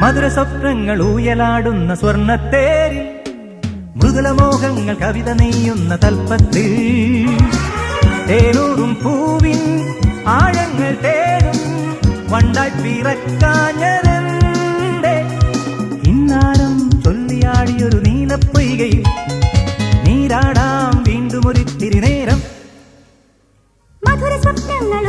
മധുര സ്വപ്നങ്ങൾ ഊയലാടുന്ന സ്വർണത്തേരിൽ മൃദുലമോഹങ്ങൾ കവിത നെയ്യുന്ന തൽപ്പത്തിൽ തേനൂറും പൂവിൻ ആഴങ്ങൾ തേടും വണ്ടായി പിറക്കാഞ്ഞരന്റെ ഇന്നാരം ചൊല്ലിയാടിയൊരു നീലപ്പൊയ്കയിൽ നീരാടാം വീണ്ടും ഒരു തിരിനേരം മധുര സ്വപ്നങ്ങൾ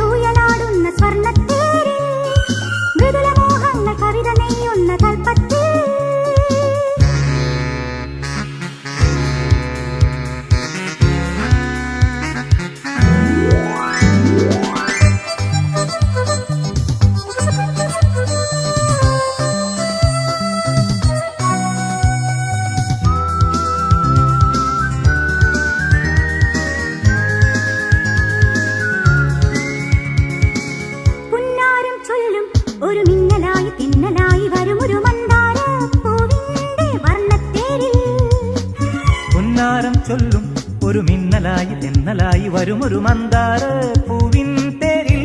ഒരു മിന്നലായി തെന്നലായി വരുമൊരു മന്ദാര പൂവിൻ തേരിൽ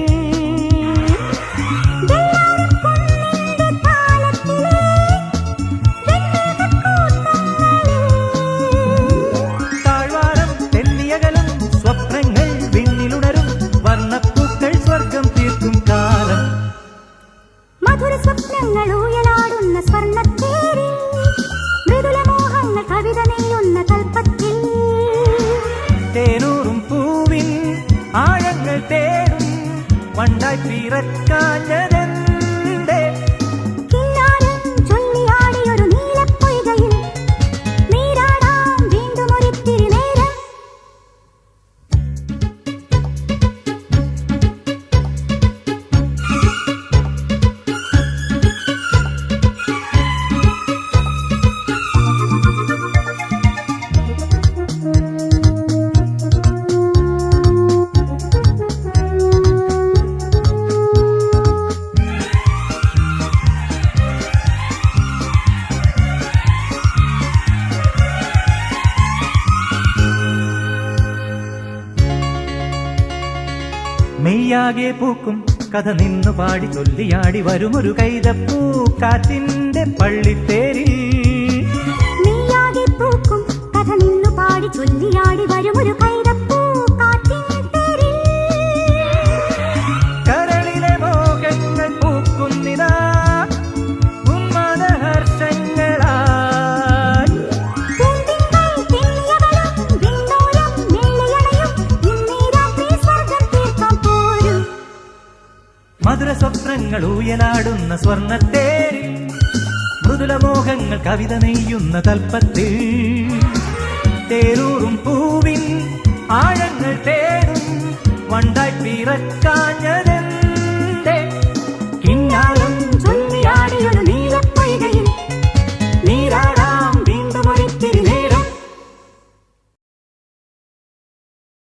താഴ്വാരം തെന്നിയകലും സ്വപ്നങ്ങൾ വിണ്ണിലുണരും വർണപ്പൂക്കൾ സ്വർഗം തീർക്കും കാലം. മധുര സ്വപ്നങ്ങൾ ഊയലാടുന്ന സ്വർണത്തേരിൽ മൃദുലമോഹങ്ങൾ കവിത വണ്ടായി പിറക്കാഞ്ഞതെന്തേ മെയ്യാകെ പൂക്കും. കഥ നിന്നു പാടി ചൊല്ലിയാടി വരുമൊരു കൈതപ്പൂ. കാറ്റിന്റെ പള്ളിത്തേരിൽ മധുരസ്വപ്നങ്ങൾ ഉയനാടുന്ന സ്വർണത്തേരിൽ മൃദുലമോഹങ്ങൾ കവിത നെയ്യുന്ന തൽപ്പത്തിൽ. തേരൂറും പൂവിൻ ആഴങ്ങൾ തേടും വണ്ടായി പിറക്കാഞ്ഞത്